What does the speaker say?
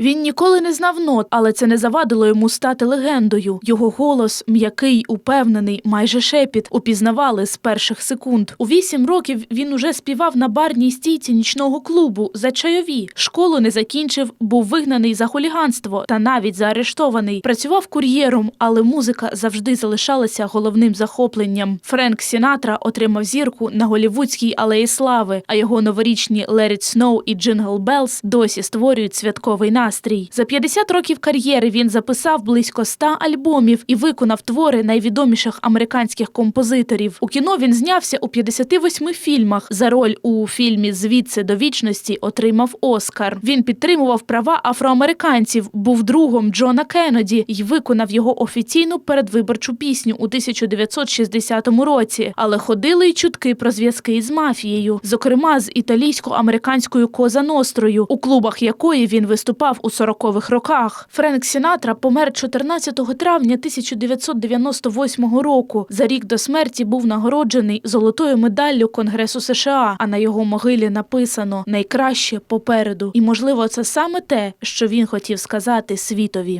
Він ніколи не знав нот, але це не завадило йому стати легендою. Його голос м'який, упевнений, майже шепіт, упізнавали з перших секунд. У вісім років він уже співав на барній стійці нічного клубу за чайові. Школу не закінчив, був вигнаний за хуліганство та навіть заарештований. Працював кур'єром, але музика завжди залишалася головним захопленням. Френк Сінатра отримав зірку на голівудській алеї слави, а його новорічні «Let It Snow» і «Jingle Bells» досі створюють святковий настрій. За 50 років кар'єри він записав близько 100 альбомів і виконав твори найвідоміших американських композиторів. У кіно він знявся у 58 фільмах. За роль у фільмі Звідси до вічності отримав Оскар. Він підтримував права афроамериканців, був другом Джона Кеннеді і виконав його офіційну передвиборчу пісню у 1960 році. Але ходили й чутки про зв'язки із мафією, зокрема з італійсько-американською Коза Нострою, у клубах якої він виступав у 40-х роках. Френк Сінатра помер 14 травня 1998 року. За рік до смерті був нагороджений золотою медаллю Конгресу США. А на його могилі написано найкраще попереду. І можливо, це саме те, що він хотів сказати світові.